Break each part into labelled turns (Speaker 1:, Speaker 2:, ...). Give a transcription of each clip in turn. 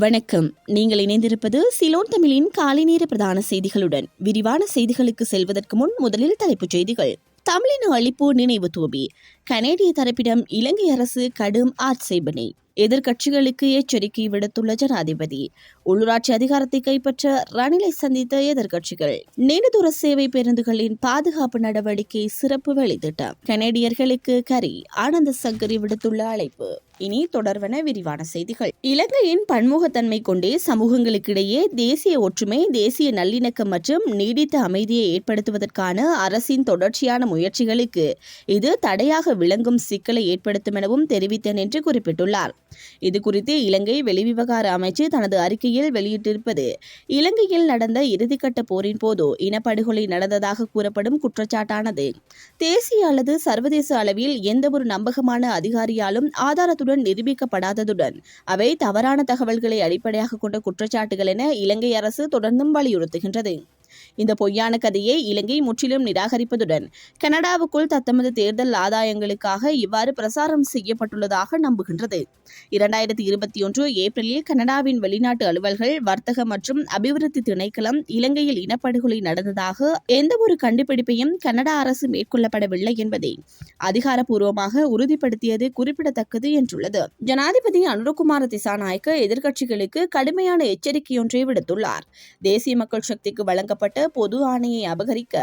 Speaker 1: வணக்கம். நீங்கள் இணைந்திருப்பது சிலோன் தமிழின் காலை நேர பிரதான செய்திகளுடன். விரிவான செய்திகளுக்கு செல்வதற்கு முன் முதலில் தலைப்புச் செய்திகள். தமிழின அழிப்பு நினைவு தூபி. கனேடிய தரப்பிடம் இலங்கை அரசு கடும் ஆட்சேபனை. எதிர்க்கட்சிகளுக்கு எச்சரிக்கை விடுத்துள்ள ஜனாதிபதி. உள்ளூராட்சி அதிகாரத்தை கைப்பற்ற ரணிலை சந்தித்த எதிர்க்கட்சிகள். நீண்டதூர சேவை பேருந்துகளின் பாதுகாப்பு நடவடிக்கை சிறப்பு வெளித்திட்டம். கனேடியர்களுக்கு கரி ஆனந்த சங்கரி விடுத்துள்ள அழைப்பு. இனி தொடர்வன விரிவான செய்திகள். இலங்கையின் பன்முகத்தன்மை கொண்டே சமூகங்களுக்கிடையே தேசிய ஒற்றுமை தேசிய நல்லிணக்கம் மற்றும் நீடித்த அமைதியை ஏற்படுத்துவதற்கான அரசின் தொடர்ச்சியான முயற்சிகளுக்கு இது தடையாக விளங்கும் சிக்கலை ஏற்படுத்தும் எனவும் தெரிவித்தேன் என்று குறிப்பிட்டுள்ளார். இது குறித்து இலங்கை வெளிவிவகார அமைச்சு தனது அறிக்கையில் வெளியிட்டிருப்பது இலங்கையில் நடந்த இறுதிக்கட்ட போரின் போது இனப்படுகொலை நடந்ததாக கூறப்படும் குற்றச்சாட்டானது. தேசிய அல்லது சர்வதேச அளவில் எந்தவொரு நம்பகமான அதிகாரியாலும் ஆதாரத்துடன் நிரூபிக்கப்படாததுடன் அவை தவறான தகவல்களை அடிப்படையாக கொண்ட குற்றச்சாட்டுகள் என இலங்கை அரசு தொடர்ந்தும் வலியுறுத்துகின்றது. இந்த பொய்யான கதையை இலங்கை முற்றிலும் நிராகரிப்பதுடன் கனடாவுக்குள் தத்தமது தேர்தல் ஆதாயங்களுக்காக இவ்வாறு பிரசாரம் செய்யப்பட்டுள்ளதாக நம்புகின்றது. இரண்டாயிரத்தி இருபத்தி ஒன்று ஏப்ரலில் கனடாவின் வெளிநாட்டு அலுவல்கள் வர்த்தக மற்றும் அபிவிருத்தி திணைக்களம் இலங்கையில் இனப்படுகொலை நடந்ததாக எந்தவொரு கண்டுபிடிப்பையும் கனடா அரசு மேற்கொள்ளப்படவில்லை என்பதை அதிகாரப்பூர்வமாக உறுதிப்படுத்தியது குறிப்பிடத்தக்கது என்றுள்ளது. ஜனாதிபதி அனுரகுமார திசாநாயக்க எதிர்க்கட்சிகளுக்கு கடுமையான எச்சரிக்கையொன்றை விடுத்துள்ளார். தேசிய மக்கள் சக்திக்கு வழங்கப்பட்ட பொது ஆணையை அபகரிக்க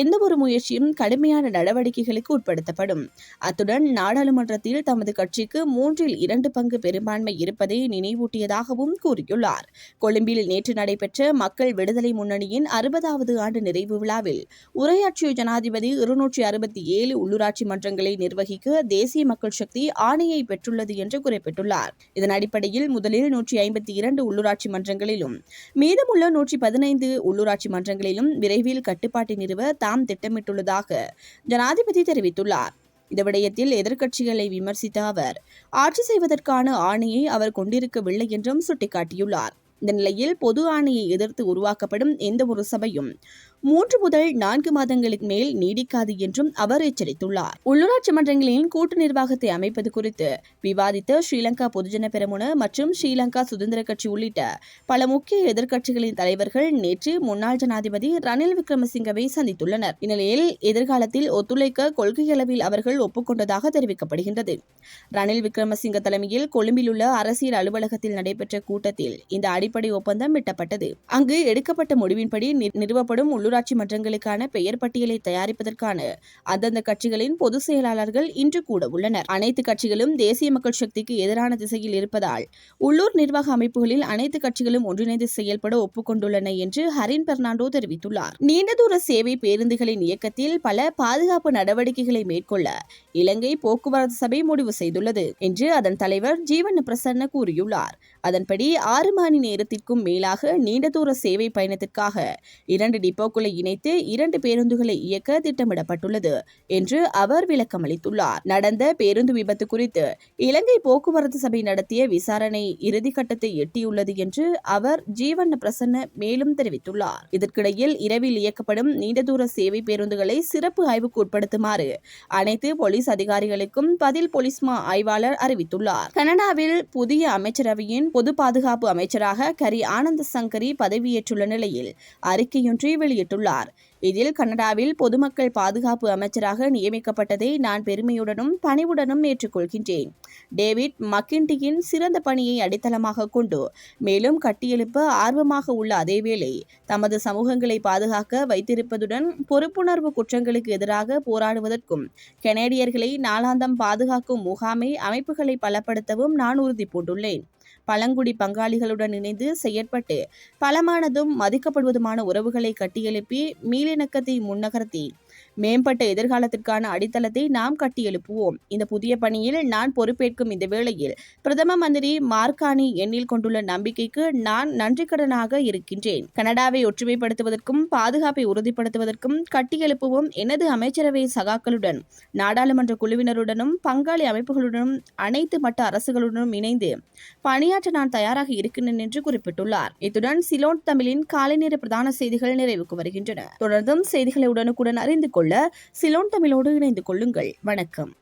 Speaker 1: எந்தவொரு முயற்சியும் கடுமையான நடவடிக்கைகளுக்கு உட்படுத்தப்படும். அத்துடன் நாடாளுமன்றத்தில் தமது கட்சிக்கு மூன்றில் இரண்டு பங்கு பெரும்பான்மை இருப்பதை நினைவூட்டியதாகவும் கூறியுள்ளார். கொழும்பில் நேற்று நடைபெற்ற மக்கள் விடுதலை முன்னணியின் அறுபதாவது ஆண்டு நிறைவு விழாவில் உரையாற்றிய ஜனாதிபதி இருநூற்றி அறுபத்தி ஏழு உள்ளூராட்சி மன்றங்களை நிர்வகிக்க தேசிய மக்கள் சக்தி ஆணையை பெற்றுள்ளது என்று குறிப்பிட்டுள்ளார். இதன் அடிப்படையில் முதலில் நூற்றி ஐம்பத்தி இரண்டு உள்ளூராட்சி மன்றங்களிலும் மீதமுள்ள நூற்றி பதினைந்து உள்ளூராட்சி மன்றங்களிலும் விரைவில் கட்டுப்பாட்டை நிறுவ தாம் திட்டமிட்டுள்ளதாக ஜனாதிபதி தெரிவித்துள்ளார். இந்த விடயத்தில் எதிர்க்கட்சிகளை விமர்சித்த அவர் ஆட்சி செய்வதற்கான ஆணையை அவர் கொண்டிருக்கவில்லை என்றும் சுட்டிக்காட்டியுள்ளார். இந்த நிலையில் பொது ஆணையை எதிர்த்து உருவாக்கப்படும் எந்த ஒரு சபையும் மூன்று முதல் நான்கு மாதங்களுக்கு மேல் நீடிக்காது என்றும் அவர் எச்சரித்துள்ளார். உள்ளூராட்சி மன்றங்களின் கூட்டு நிர்வாகத்தை அமைப்பது குறித்து விவாதித்த ஸ்ரீலங்கா பொதுஜன பெருமுன மற்றும் ஸ்ரீலங்கா சுதந்திர கட்சி உள்ளிட்ட பல முக்கிய எதிர்க்கட்சிகளின் தலைவர்கள் நேற்று முன்னாள் ஜனாதிபதி ரணில் விக்ரமசிங்கவை சந்தித்துள்ளனர். இந்நிலையில் எதிர்காலத்தில் ஒத்துழைக்க கொள்கையளவில் அவர்கள் ஒப்புக்கொண்டதாக தெரிவிக்கப்படுகின்றது. ரணில் விக்ரமசிங்க தலைமையில் கொழும்பில் உள்ள அரசியல் அலுவலகத்தில் நடைபெற்ற கூட்டத்தில் இந்த அடி அடிப்படை ஒப்பந்தம் எட்டப்பட்டது. அங்கு எடுக்கப்பட்ட முடிவின்படி நிறுவப்படும் உள்ளூராட்சி மன்றங்களுக்கான பெயர் பட்டியலை தயாரிப்பதற்கான அந்தந்த கட்சிகளின் பொதுச் செயலாளர்கள் இன்று கூட உள்ளனர். அனைத்து கட்சிகளும் தேசிய மக்கள் சக்திக்கு எதிரான திசையில் இருப்பதால் உள்ளூர் நிர்வாக அமைப்புகளில் அனைத்து கட்சிகளும் ஒன்றிணைந்து செயல்பட ஒப்புக்கொண்டுள்ளன என்று ஹரின் பெர்னாண்டோ தெரிவித்துள்ளார். நீண்ட தூர சேவை பேருந்துகளின் இயக்கத்தில் பல பாதுகாப்பு நடவடிக்கைகளை மேற்கொள்ள இலங்கை போக்குவரத்து சபை முடிவு செய்துள்ளது என்று அதன் தலைவர் ஜீவன் பிரசன்ன கூறியுள்ளார். அதன்படி ஆறு மணி நேரத்திற்கும் மேலாக நீண்ட தூர சேவை பயணத்திற்காக இரண்டு டிப்போக்களை இணைத்து இரண்டு பேருந்துகளை இயக்க திட்டமிடப்பட்டுள்ளது என்று அவர் விளக்கமளித்துள்ளார் நடந்த பேருந்து விபத்து குறித்து இலங்கை போக்குவரத்து சபை நடத்திய விசாரணை இறுதிக்கட்டத்தை எட்டியுள்ளது என்று அவர் ஜீவன் பிரசன்ன மேலும் தெரிவித்துள்ளார். இதற்கிடையில் இரவில் இயக்கப்படும் நீண்ட தூர சேவை பேருந்துகளை சிறப்பு ஆய்வுக்கு உட்படுத்துமாறு அனைத்து போலீஸ் அதிகாரிகளுக்கும் பதில் போலீஸ் மா ஆய்வாளர் அறிவித்துள்ளார். கனடாவில் புதிய அமைச்சரவையின் பொது பாதுகாப்பு அமைச்சராக கரி ஆனந்த சங்கரி பதவியேற்றுள்ள நிலையில் அறிக்கையொன்றை வெளியிட்டுள்ளார். இதில் கனடாவில் பொதுமக்கள் பாதுகாப்பு அமைச்சராக நியமிக்கப்பட்டதை நான் பெருமையுடனும் பணிவுடனும் ஏற்றுக்கொள்கின்றேன். டேவிட் மக்கின்டியின் சிறந்த பணியை அடித்தளமாக கொண்டு மேலும் கட்டியெழுப்ப ஆர்வமாக உள்ள அதேவேளை தமது சமூகங்களை பாதுகாக்க வைத்திருப்பதுடன் பொறுப்புணர்வு குற்றங்களுக்கு எதிராக போராடுவதற்கும் கெனேடியர்களை நாளாந்தம் பாதுகாக்கும் முகாமை அமைப்புகளை பலப்படுத்தவும் நான் உறுதி பூண்டுள்ளேன் பழங்குடி பங்காளிகளுடன் இணைந்து செயற்பட்டு பலமானதும் மதிக்கப்படுவதுமான உறவுகளை கட்டியெழுப்பி மீளிணக்கத்தை முன்னகர்த்தி மேம்பட்ட எதிர்காலத்திற்கான அடித்தளத்தை நாம் கட்டியெழுப்புவோம் இந்த புதிய பணியில் நான் பொறுப்பேற்கும் இந்த வேளையில் பிரதம மந்திரி மார்கானி எண்ணில் கொண்டுள்ள நம்பிக்கைக்கு நான் நன்றிக்கடனாக இருக்கின்றேன். கனடாவை ஒற்றுமைப்படுத்துவதற்கும் பாதுகாப்பை உறுதிப்படுத்துவதற்கும் கட்டியெழுப்புவோம் எனது அமைச்சரவை சகாக்களுடன் நாடாளுமன்ற குழுவினருடனும் பங்காளி அமைப்புகளுடனும் அனைத்து மட்ட அரசுகளுடனும் இணைந்து பணியாற்ற நான் தயாராக இருக்கின்றேன் என்று குறிப்பிட்டுள்ளார். இத்துடன் சிலோன் தமிழின் காலை நேர பிரதான செய்திகள் நிறைவுக்கு வருகின்றன. தொடர்ந்தும் செய்திகளை உடனுக்குடன் அறிந்து கொள்ள சிலோன் தமிழோடு இணைந்து கொள்ளுங்கள். வணக்கம்.